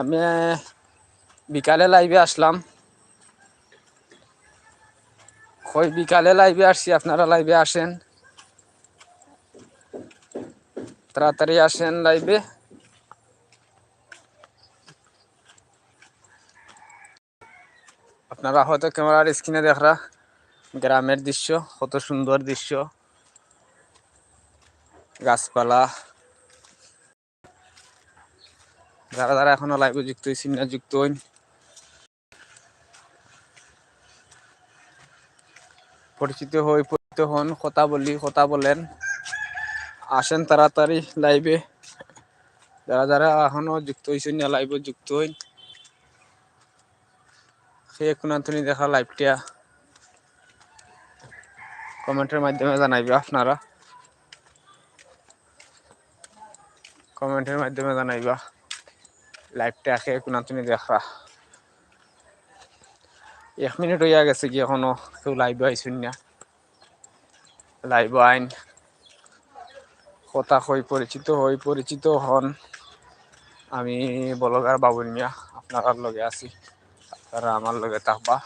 আমি বিকালে লাইভে আসলাম। ওই বিকালে লাইভে আসছি, আপনারা লাইভে আসেন। তাড়াতাড়ি আসেন লাইভে আপনারা হয়তো ক্যামেরার স্ক্রিনে দেখরা, গ্রামের দৃশ্য, কত সুন্দর দৃশ্য। গাছপালা। যারা যারা এখনও লাইভে যুক্ত হয়েছেন না যুক্ত হইন। পরিচিত হই, পরিচিত হন, কথা বলি, কথা বলেন। আসেন তাড়াতাড়ি লাইভে যারা যারা এখনও যুক্ত হয়েছেন না লাইভে যুক্ত হইন। সে কোনাতনি দেখা লাইভটা কমেন্টের মাধ্যমে জানাইবে আপনারা। কমেন্টের মাধ্যমে জানাইবা। লাইভটা আখে কোনাতনি দেখা। এক মিনিট হইয়া গেছে কি এখনও কেউ লাইভ আইসুন না। লাইভ আইন। কথা হই পরিচিত হই পরিচিত হন। আমি বলগার বাবুল মিয়া আপনার লগে আছি। আপনারা আমার লগে থাকবা।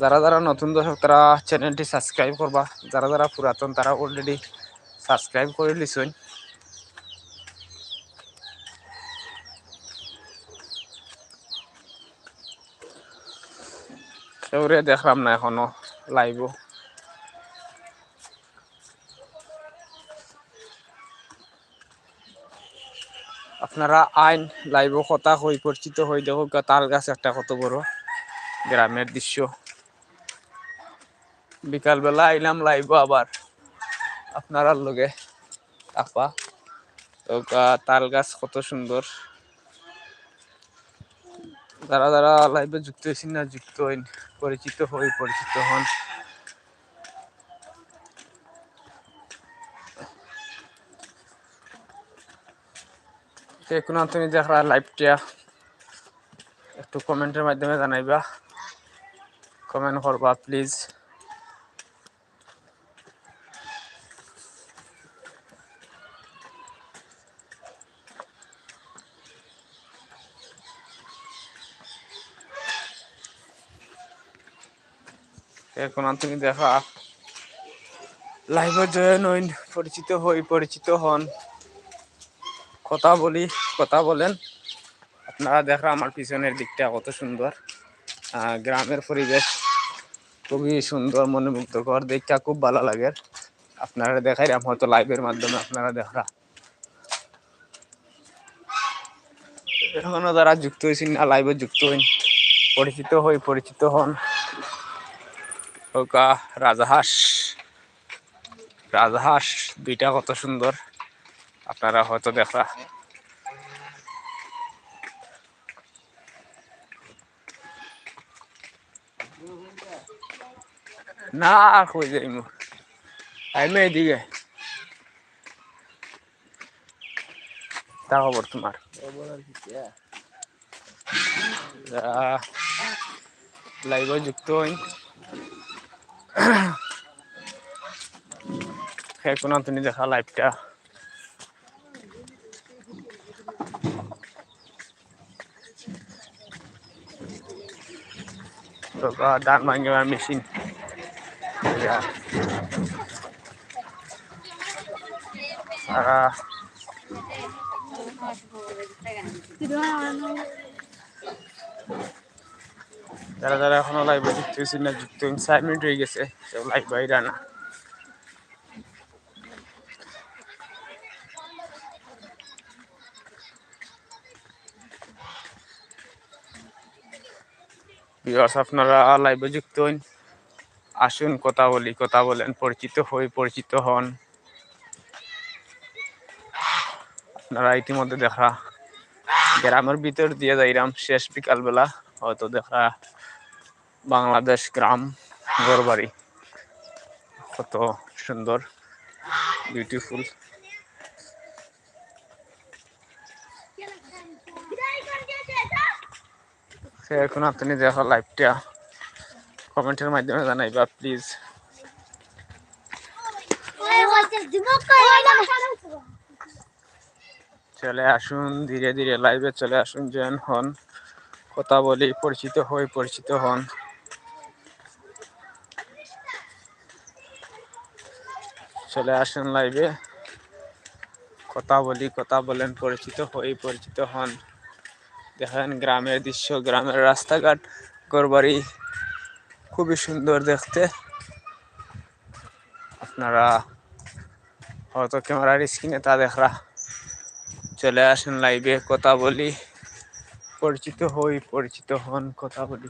যারা যারা নতুন দর্শক, তারা চ্যানেলটি সাবস্ক্রাইব করবা। যারা যারা পুরাতন, তারা অলরেডি সাবস্ক্রাইব করে লিছুন কেউরে দেখলাম না এখনও লাইভও আপনারা আইন লাইভ কথা হই পরিচিত হই দেখো তাল গাছ একটা কত বড় গ্রামের দৃশ্য। বিকালবেলা আইলাম লাইভ আবার। আপনারা লগে। আপা তাল গাছ কত সুন্দর। যারা যারা লাইভে যুক্ত হয়েছেন না, যুক্ত হইন, পরিচিত হই, পরিচিত হন। এখন তুমি দেখা লাইভটা একটু কমেন্টের মাধ্যমে জানাইবা। কমেন্ট করবা প্লিজ এখন তুমি দেখা। লাইভে জয়েন হইন পরিচিত হই, পরিচিত হন। কথা বলি, কথা বলেন। আপনারা দেখা, আমার পিছনের দিকটা কত সুন্দর। গ্রামের পরিবেশ খুবই সুন্দর, মনোমুগ্ধকর, দেখা খুব ভালো লাগে। আপনারা দেখাই হয়তো লাইভের মাধ্যমে আপনারা দেখা। এখনও যারা যুক্ত হয়েছেন না লাইভে যুক্ত হইন, পরিচিত হই, পরিচিত হন। ওকা রাজহাঁস রাজহাঁস দুইটা কত সুন্দর। আপনারা হয়তো দেখা না, আর কই আইমে এদিকে। তা খবর তোমার? লাইভে যুক্ত হই। এখন তুমি দেখা লাইভটা তো ডান ভাঙে মেশিন সারা যারা যারা এখনও লাইভে যুক্ত হয়েছে না, যুক্ত মিনিট হয়ে গেছে, কেউ লাইভ বাইরে না আপনারা লাইভে যুক্ত হন। আসুন, কথা বলি, কথা বলেন, পরিচিত হই, পরিচিত হন। আপনারা ইতিমধ্যে দেখা, গ্রামের ভিতর দিয়ে যাইরাম, শেষ বিকালবেলা, হয়তো দেখা বাংলাদেশ গ্রাম ঘরবাড়ি। কত সুন্দর বিউটিফুল এখন আপনি দেখা লাইভটা কমেন্টের মাধ্যমে জানাইবা প্লিজ চলে আসুন, ধীরে ধীরে লাইভে চলে আসুন জয়েন হন। কথা বলি, পরিচিত হই, পরিচিত হন। চলে আসেন লাইভে কথা বলি, কথা বলেন, পরিচিত হই, পরিচিত হন। দেখেন গ্রামের দৃশ্য, গ্রামের রাস্তাঘাট, ঘরবাড়ি খুবই সুন্দর দেখতে। আপনারা হয়তো ক্যামেরার স্ক্রিনে তা দেখরা। চলে আসেন লাইভে কথা বলি, পরিচিত হই, পরিচিত হন, কথা বলি।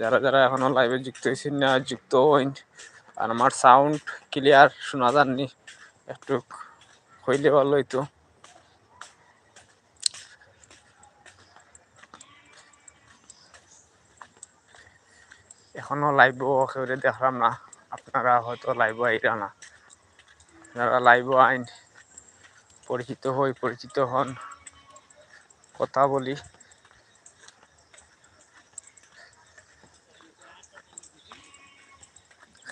যারা যারা এখনও লাইভে যুক্ত হয়েছেন, না, যুক্ত হইন, আর আমার সাউন্ড ক্লিয়ার শোনা যাননি, একটু হইলে ভালো হইতো। এখনও লাইভ কেউরে দেখলাম না, আপনারা হয়তো লাইভ আইরা না। যারা লাইভ আইন, পরিচিত হই, পরিচিত হন, কথা বলি।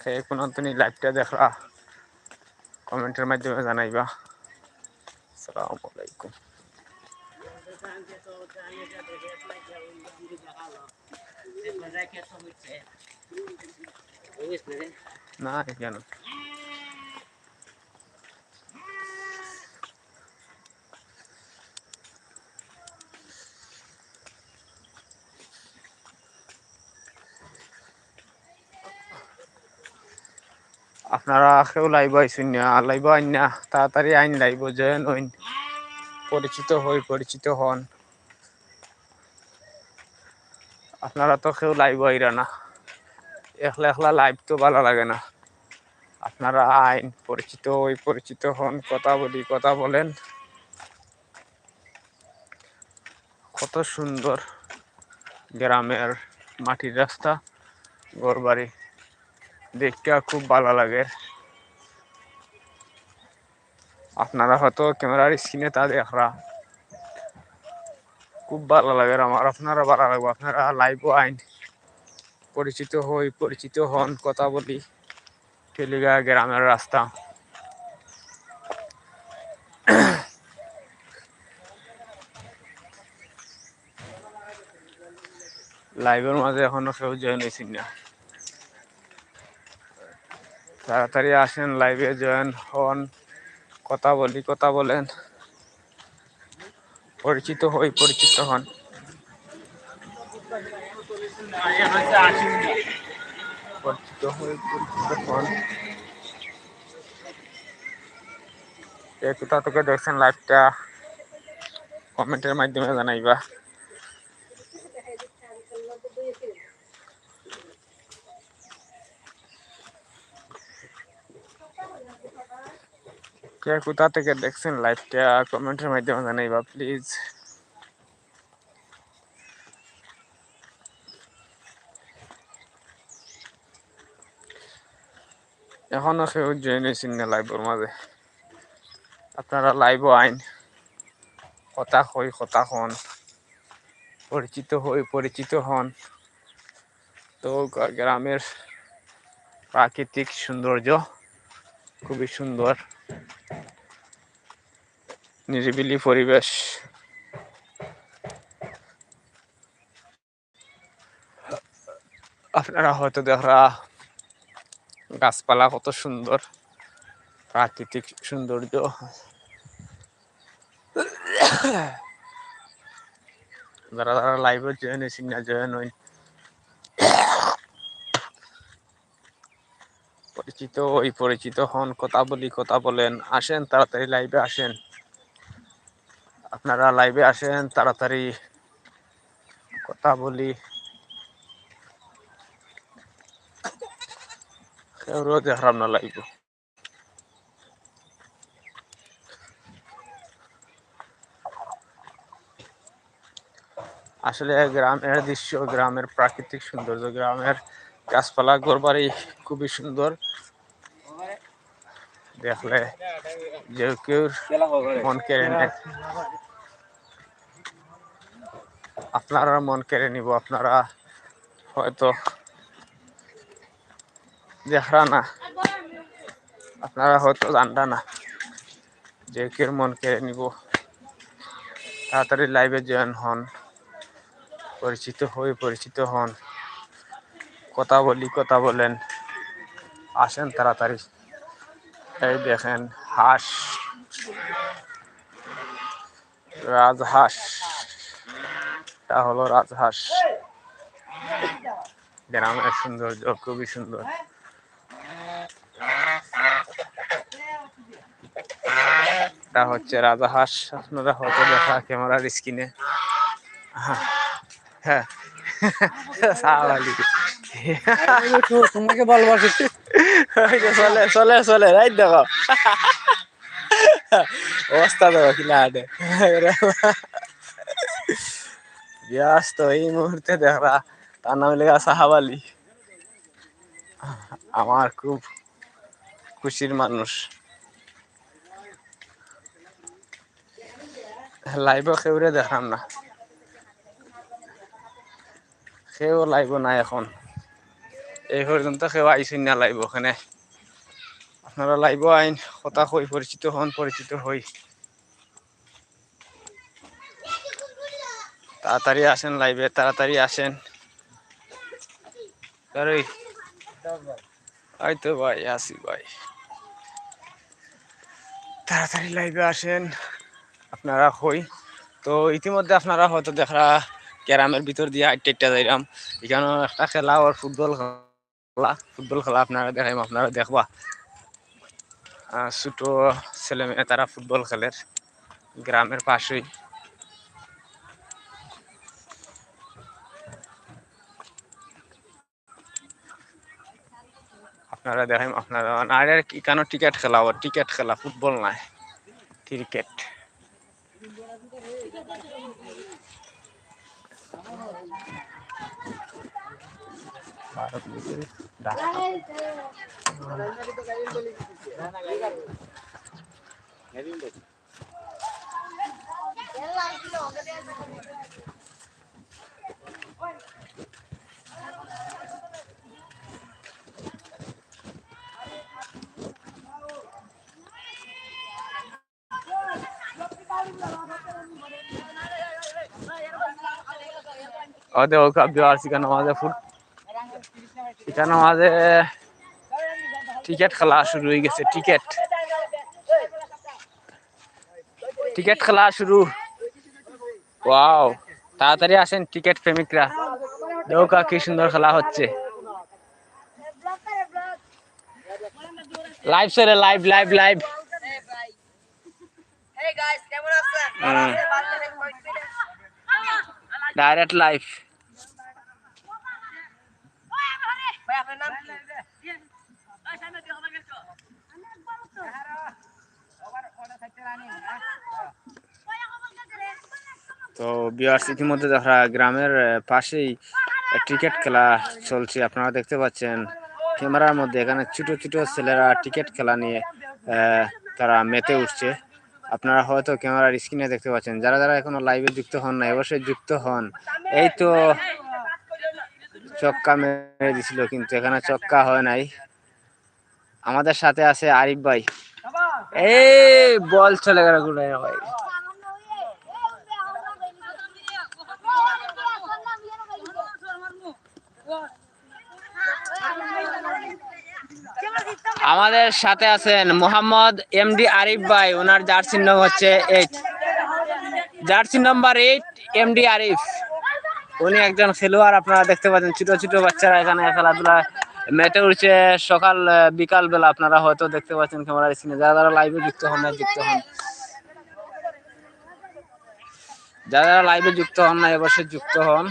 সে কোনো তুমি লাইভটা দেখরা কমেন্টের মাধ্যমে জানাইবা। আসসালামু আলাইকুম। না কেন আপনারা কেউ লাইভ আইসুন না লাইভ আইন না, তাড়াতাড়ি আইন লাইভ জয়েন হইন। পরিচিত হই, পরিচিত হন। আপনারা তো কেউ লাইভ আইরা না। একলা একলা লাইভ তো ভালো লাগে না। আপনারা আইন, পরিচিত হই, পরিচিত হন, কথা বলি, কথা বলেন। কত সুন্দর গ্রামের মাটির রাস্তা ঘর বাড়ি দেখতে খুব ভালো লাগে। আপনারা হয়তো ক্যামেরার স্ক্রিনে তা দেখরা। খুব ভালো লাগে আমার। আপনারা ভালো লাগবে। আপনারা লাইভ আইন। পরিচিত হই, পরিচিত হন, কথা বলি। টেলিগা গ্রামের রাস্তা। লাইভের মাঝে এখনও কেউ জয়েন হয়েছেন না। তাড়াতাড়ি আসেন লাইভে জয়েন হন, কথা বলি, কথা বলেন। পরিচিত হই, পরিচিত হন। পরিচিত হই, পরিচিত হন। কোথা থেকে দেখছেন লাইভটা কমেন্টের মাধ্যমে জানাইবা। কে কোথা থেকে দেখছেন লাইভটা কমেন্টের মাধ্যমে জানাইবা প্লিজ এখনও কেউ জয়েন হয়েছেন না লাইভের মাঝে। আপনারা লাইভ আইন। কথা হই কথা হন। পরিচিত হই, পরিচিত হন। তো গ্রামের প্রাকৃতিক সৌন্দর্য খুবই সুন্দর। নিরিবিলি পরিবেশ। আপনারা হয়তো দেখরা গাছপালা কত সুন্দর, প্রাকৃতিক সৌন্দর্য। যারা যারা লাইভে জয়েন হয়েছেন না জয়েন হইন পরিচিত, ওই পরিচিত হন, কথা বলি, কথা বলেন, আসেন, তাড়াতাড়ি লাইভে আসেন। আপনারা লাইভে আসেন, তাড়াতাড়ি কথা বলি। কেউ দেখলাম না লাইভ আসলে গ্রামের দৃশ্য, গ্রামের প্রাকৃতিক সৌন্দর্য, গ্রামের গাছপালা, ঘরবাড়ি খুবই সুন্দর। দেখলে যে কেউ মন কেড়ে নেয়। আপনারা মন কেড়ে নিব, আপনারা হয়তো দেখরা না। আপনারা হয়তো জানরা না। যে কের মন কেড়ে নিব। তাড়াতাড়ি লাইভে জয়েন হন। পরিচিত হয়ে পরিচিত হন। কথা বলি, কথা বলেন। আসেন তাড়াতাড়ি। এই দেখেন, হাঁস। রাজহাঁস। এটা হলো রাজহাঁস। গ্রামের সৌন্দর্য, খুবই সুন্দর। এটা হচ্ছে রাজাহাঁস। আপনারা হয়তো দেখা ক্যামেরার স্ক্রিনে। হ্যাঁ। সাহাবালি তোমাকে ভালোবাসি চলে চলে চলে রাইট দেখো। অবস্থা দেখো ব্যস্ত এই মুহূর্তে তার নাম লেখা সাহাবালি আমার খুব খুশির মানুষ। লাইভ কেউরে দেখাম না। সেও লাইভ না এখন। এই পর্যন্ত কেউ আইসুন না লাইভ ওখানে আপনারা লাইভ আইন, কথা হই পরিচিত হন, পরিচিত হই। তাড়াতাড়ি আসেন লাইভে তাড়াতাড়ি আসেন। আরে এই তো ভাই, আসি ভাই। তাড়াতাড়ি লাইভে আসেন, আপনারা হই তো ইতিমধ্যে আপনারা হয়তো দেখা ক্যারামের ভিতর দিয়ে আটটা আটটা যাইলাম এখানে একটা খেলা, ওর ফুটবল খেলা ফুটবল খেলা আপনারা দেখাইম, আপনারা দেখবা। ছোট ছেলে মেয়ে তারা ফুটবল খেলের গ্রামের পাশেই। আপনারা দেখাইম, আপনারা আর কি কেন টিকেট খেলা ওর টিকেট খেলা, ফুটবল নাই, ক্রিকেট। भारत और देखो अब जो आरसी का नमाज़ है फुट। এটা নামাজে টিকেট খেলা শুরু হয়ে গেছে টিকেট। টিকেট খেলা শুরু। ওয়াও তাড়াতাড়ি আসেন টিকেট প্রেমিকরা। দেখো কা কি সুন্দর খেলা হচ্ছে। লাইভ সেরে live live live. Direct live ভাই আপনার নাম কি? তো বিয়ার্স ইতিমধ্যে দেখা গ্রামের পাশেই ক্রিকেট খেলা চলছে, আপনারা দেখতে পাচ্ছেন ক্যামেরার মধ্যে এখানে ছোট ছোট ছেলেরা টিকিট খেলা নিয়ে তারা মেতে উঠছে। আপনারা হয়তো ক্যামেরার স্ক্রিনে দেখতে পাচ্ছেন। যারা যারা এখনও লাইভে যুক্ত হন না অবশ্যই যুক্ত হন। এই তো চক্কা মেরে দিছিল, কিন্তু এখানে চক্কা হয় নাই। আমাদের সাথে আছে আরিফ ভাই। বল চলে গেল ভাই। আমাদের সাথে আছেন মোহাম্মদ এমডি আরিফ ভাই, ওনার জার্সির নাম হচ্ছে eight jersey number eight MD Arif. উনি একজন খেলোয়াড়, আপনারা দেখতে পাচ্ছেন, ছোট ছোট বাচ্চারা এখানে খেলাধুলা মেতে উঠছে সকাল বিকাল বেলা আপনারা হয়তো দেখতে পাচ্ছেন ক্যামেরার স্ক্রিনে যারা যারা লাইভে যুক্ত হন না যুক্ত হন। যারা যারা লাইভে যুক্ত হন না অবশ্যই যুক্ত হন।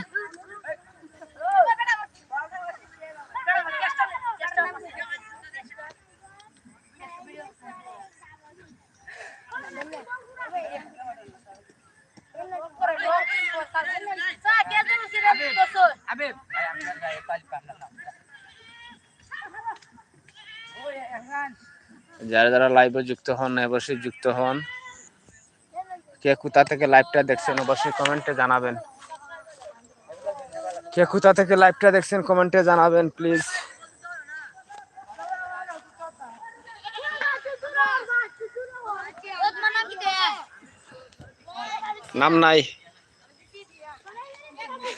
যারা যারা লাইভে যুক্ত হন, অবশ্যই যুক্ত হন। কে কোথা থেকে লাইভটা দেখছেন, অবশ্যই কমেন্টে জানাবেন। কে কোথা থেকে লাইভটা দেখছেন কমেন্টে জানাবেন প্লিজ নাম নাই।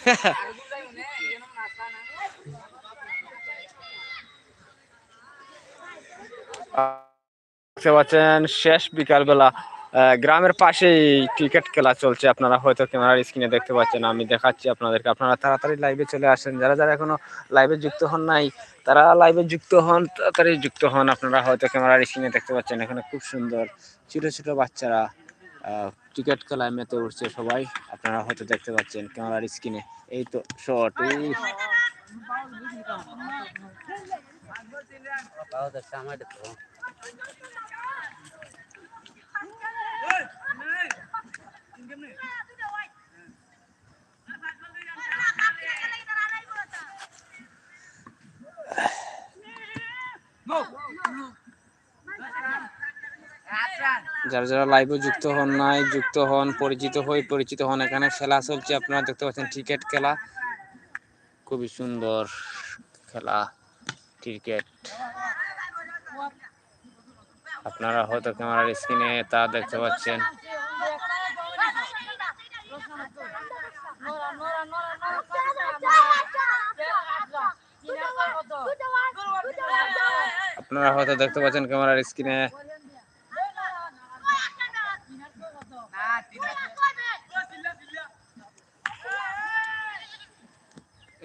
দেখতে পাচ্ছেন, শেষ বিকালবেলা গ্রামের পাশেই ক্রিকেট খেলা চলছে। আপনারা হয়তো ক্যামেরার স্ক্রিনে দেখতে পাচ্ছেন, আমি দেখাচ্ছি আপনাদেরকে। আপনারা তাড়াতাড়ি লাইভে চলে আসেন। যারা যারা এখনও লাইভে যুক্ত হন নাই, তারা লাইভে যুক্ত হন, তাড়াতাড়ি যুক্ত হন। আপনারা হয়তো ক্যামেরার স্ক্রিনে দেখতে পাচ্ছেন, এখানে খুব সুন্দর ছোট ছোট বাচ্চারা ক্রিকেট খেলায় মেতে উঠছে সবাই। আপনারা হয়তো দেখতে পাচ্ছেন ক্যামেরার স্ক্রিনে। এই তো শট যারা যারা লাইভে যুক্ত হন নাই, যুক্ত হন, পরিচিত হই, পরিচিত হন, এখানে খেলা চলছে। আপনারা দেখতে পাচ্ছেন ক্রিকেট খেলা। খুবই সুন্দর খেলা ক্রিকেট আপনারা হয়তো ক্যামেরার স্ক্রিনে তা দেখতে পাচ্ছেন। আপনারা হয়তো দেখতে পাচ্ছেন ক্যামেরার স্ক্রিনে।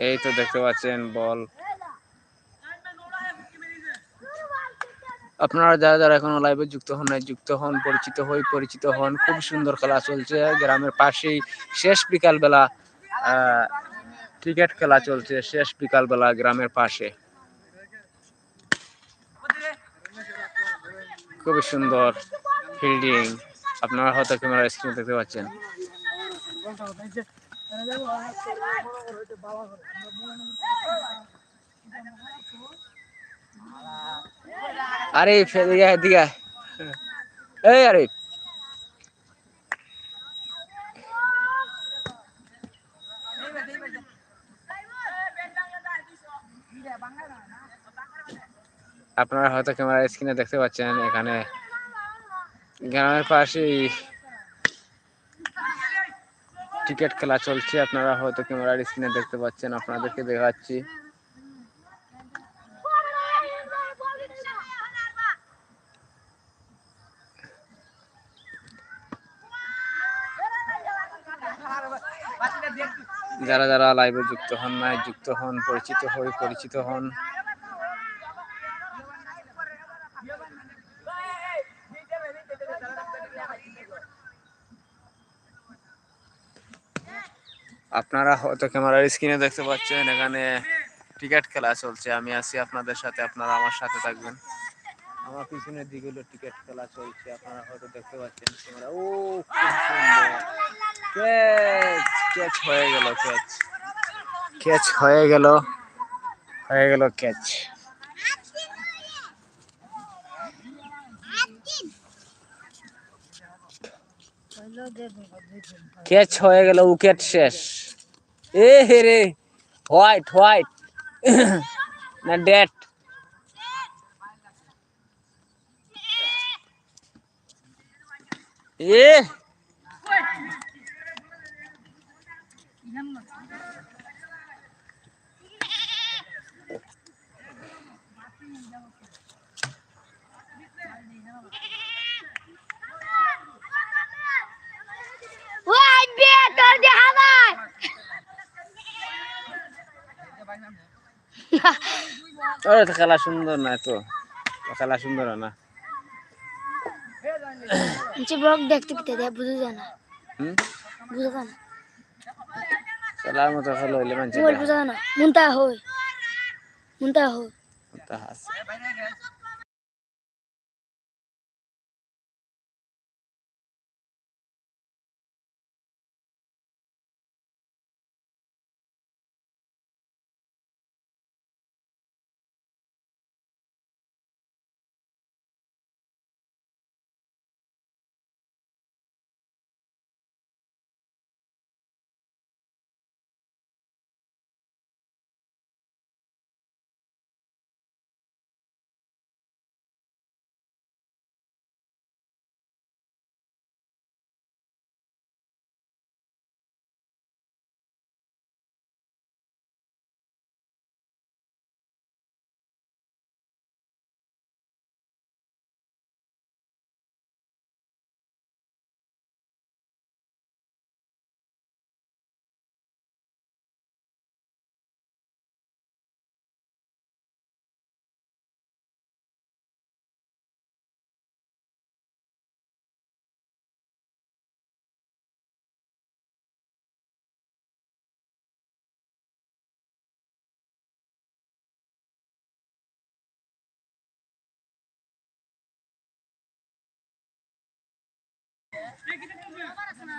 এই তো দেখতে পাচ্ছেন বল। আপনারা যারা যারা এখনও লাইভে যুক্ত হন নাই, যুক্ত হন, পরিচিত হই, পরিচিত হন, খুব সুন্দর খেলা চলছে। গ্রামের পাশেই শেষ বিকাল বেলা ক্রিকেট খেলা চলছে শেষ বিকাল বেলা গ্রামের পাশে। খুবই সুন্দর ফিল্ডিং আপনারা হয়তো ক্যামেরা স্ক্রিনে দেখতে পাচ্ছেন। আরে এদিকে এদিকে এই, আরে। আপনারা হয়তো ক্যামেরা স্ক্রিনে দেখতে পাচ্ছেন এখানে। গ্রামের পাশেই ক্রিকেট খেলা চলছে। আপনারা হয়তো ক্যামেরার স্ক্রিনে দেখতে পাচ্ছেন। আপনাদেরকে দেখাচ্ছি। যারা যারা লাইভে যুক্ত হন নাই যুক্ত হন, পরিচিত হই, পরিচিত হন। আপনারা হয়তো ক্যামেরার স্ক্রিনে দেখতে পাচ্ছেন, এখানে টিকিট খেলা চলছে। আমি আছি আপনাদের সাথে, আপনারা আমার সাথে থাকবেন। আমার পিছনের দিকে টিকিট খেলা চলছে, আপনারা হয়তো দেখতে পাচ্ছেন ক্যামেরা। ও, খুব সুন্দর। ক্যাচ হয়ে গেল, ক্যাচ। ক্যাচ হয়ে গেল হয়ে গেল ক্যাচ। ক্যাচ হয়ে গেল, উইকেট শেষ। এ হে রে, হোয়াইট হোয়াইট। না ডেট এ ওই বে তোর দেখা যায় ওরে তো খেলা সুন্দর না তো। খেলা সুন্দর না। ব্লগ দেখতে দেয় বুঝে যায় না। হুম? বুঝে যায় না। খেলার মতো খেলা হইলে বুঝে যায় না। মুনতা হই। মুনতা হই। তা আছে।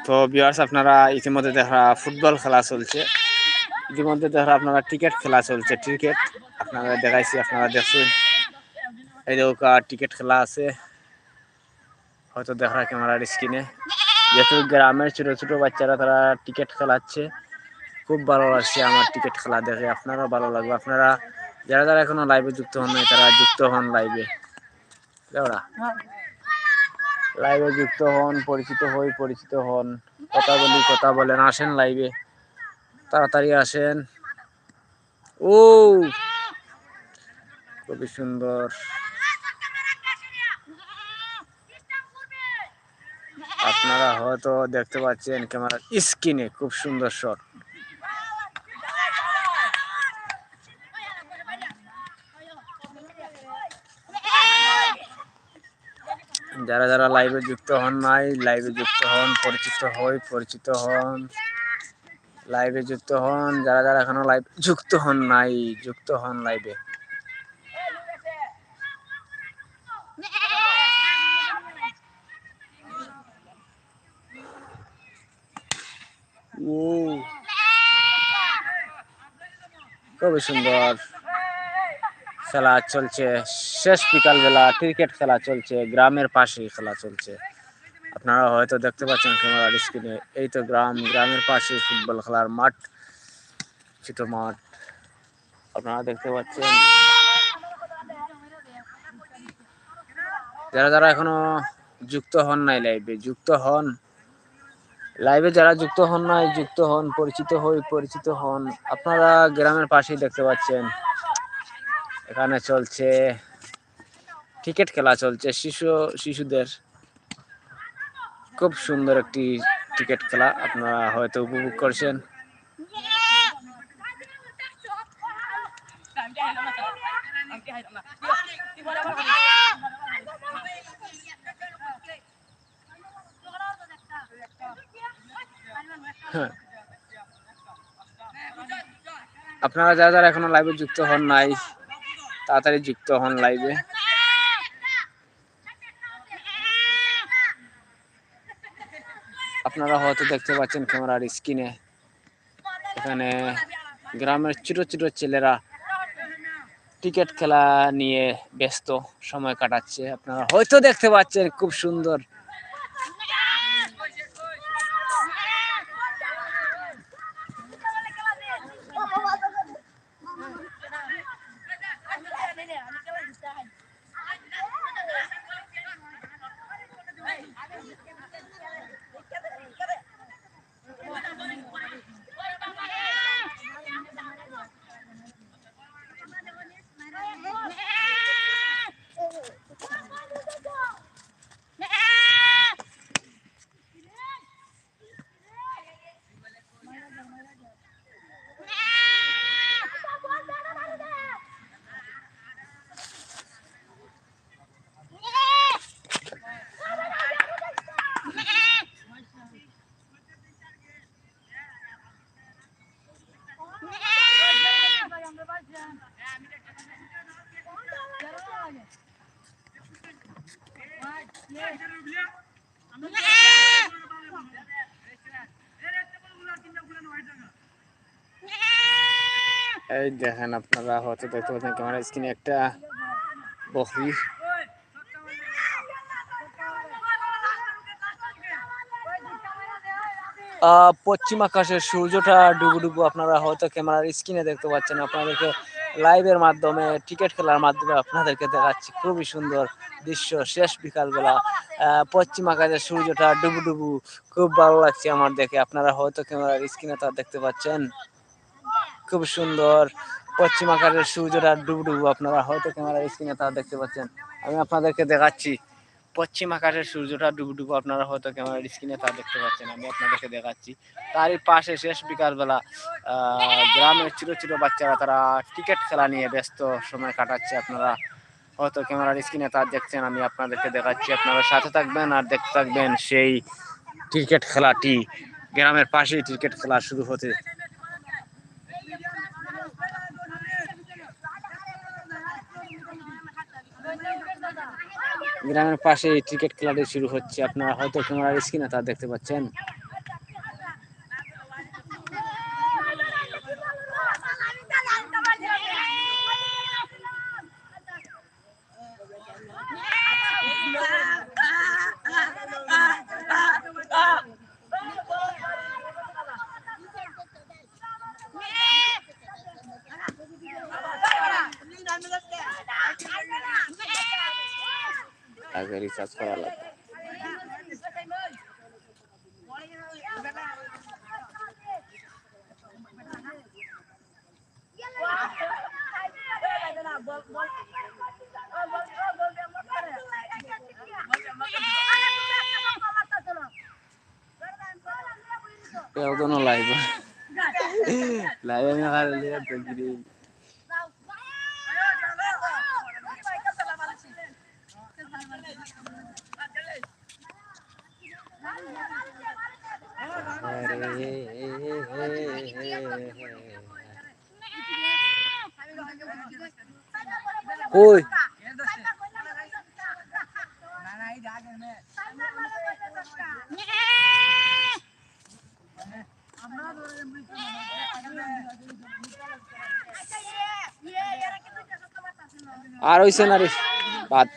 তো বিয়ার্স আপনারা ইতিমধ্যে দেখা ফুটবল খেলা চলছে। ইতিমধ্যে দেখা আপনারা ক্রিকেট খেলা চলছে ক্রিকেট আপনারা দেখাইছি, আপনারা দেখছেন। এই যে ওকা টিকিট খেলা আছে। হয়তো দেখা ক্যামেরার স্ক্রিনে যেহেতু গ্রামের ছোট ছোট বাচ্চারা তারা টিকিট খেলাচ্ছে, খুব ভালো লাগছে আমার টিকিট খেলা দেখে। আপনারাও ভালো লাগবে। আপনারা, যারা যারা এখনও লাইভে যুক্ত হন নাই, তারা যুক্ত হন লাইভে ওরা লাইভে যুক্ত হন, পরিচিত হই, পরিচিত হন, কথা বলি, কথা বলেন, আসেন লাইভে তাড়াতাড়ি আসেন। ও খুবই সুন্দর। আপনারা হয়তো দেখতে পাচ্ছেন ক্যামেরার স্ক্রিনে খুব সুন্দর শট যারা যারা লাইভে যুক্ত হন নাই লাইভে যুক্ত হন, পরিচিত হই, পরিচিত হন লাইভে যুক্ত হন, যারা যারা এখনও লাইভ যুক্ত হন নাই, যুক্ত হন লাইভে খুবই সুন্দর? খেলা চলছে, শেষ বিকাল বেলা ক্রিকেট খেলা চলছে, গ্রামের পাশেই খেলা চলছে। আপনারা হয়তো দেখতে পাচ্ছেন ক্যামেরার স্ক্রিনে এই তো গ্রাম, গ্রামের পাশে ফুটবল খেলার মাঠ, ছোট মাঠ। আপনারা দেখতে পাচ্ছেন। যারা যারা এখনও যুক্ত হন নাই লাইভে যুক্ত হন। লাইভে যারা যুক্ত হন নাই, যুক্ত হন, পরিচিত হই, পরিচিত হন, আপনারা গ্রামের পাশেই দেখতে পাচ্ছেন। এখানে চলছে ক্রিকেট খেলা চলছে, শিশু, শিশুদের খুব সুন্দর একটি ক্রিকেট খেলা আপনারা হয়তো উপভোগ করছেন। হ্যাঁ। আপনারা যারা যারা এখনও লাইভে যুক্ত হন নাই তাড়াতাড়ি যুক্ত হন লাইভে আপনারা হয়তো দেখতে পাচ্ছেন ক্যামেরার স্ক্রিনে এখানে গ্রামের ছোট ছোট ছেলেরা ক্রিকেট খেলা নিয়ে ব্যস্ত সময় কাটাচ্ছে। আপনারা হয়তো দেখতে পাচ্ছেন খুব সুন্দর দেখেন আপনারা হয়তো দেখতে পাচ্ছেন ক্যামেরা স্ক্রিনে একটা বকরি। পশ্চিম আকাশের সূর্যটা ডুবু ডুবু আপনারা হয়তো ক্যামেরার স্ক্রিনে দেখতে পাচ্ছেন। আপনাদেরকে লাইভের মাধ্যমে, টিকিট খেলার মাধ্যমে আপনাদেরকে দেখাচ্ছি। খুবই সুন্দর দৃশ্য। শেষ বিকালবেলা পশ্চিম আকাশের সূর্যটা ডুবু ডুবু। খুব ভালো লাগছে আমার দেখে। আপনারা হয়তো ক্যামেরার স্ক্রিনে তা দেখতে পাচ্ছেন। খুব সুন্দর পশ্চিম আকারের সূর্যটা ডুবু ডুবু আপনারা হয়তো ক্যামেরার স্ক্রিনে তা দেখতে পাচ্ছেন। আমি আপনাদেরকে দেখাচ্ছি, পশ্চিম আকাশের সূর্যটা ডুবু ডুবু আপনারা হয়তো ক্যামেরার স্ক্রিনে তা দেখতে পাচ্ছেন। আমি আপনাদেরকে দেখাচ্ছি। তারই পাশে শেষ বিকালবেলা গ্রামের ছোট ছোট বাচ্চারা তারা ক্রিকেট খেলা নিয়ে ব্যস্ত সময় কাটাচ্ছে। আপনারা হয়তো ক্যামেরার স্ক্রিনে তা দেখছেন, আমি আপনাদেরকে দেখাচ্ছি। আপনারা সাথে থাকবেন আর দেখতে থাকবেন সেই ক্রিকেট খেলাটি। গ্রামের পাশেই ক্রিকেট খেলা শুরু হতে গ্রামের পাশে এই ক্রিকেট খেলাটি শুরু হচ্ছে। আপনারা হয়তো ক্যামেরার স্ক্রিনে তা দেখতে পাচ্ছেন। কেউ কোনো লাইভ লাইভ আমি হারালে তো গিরি কই আর হইছে না রে বাদ।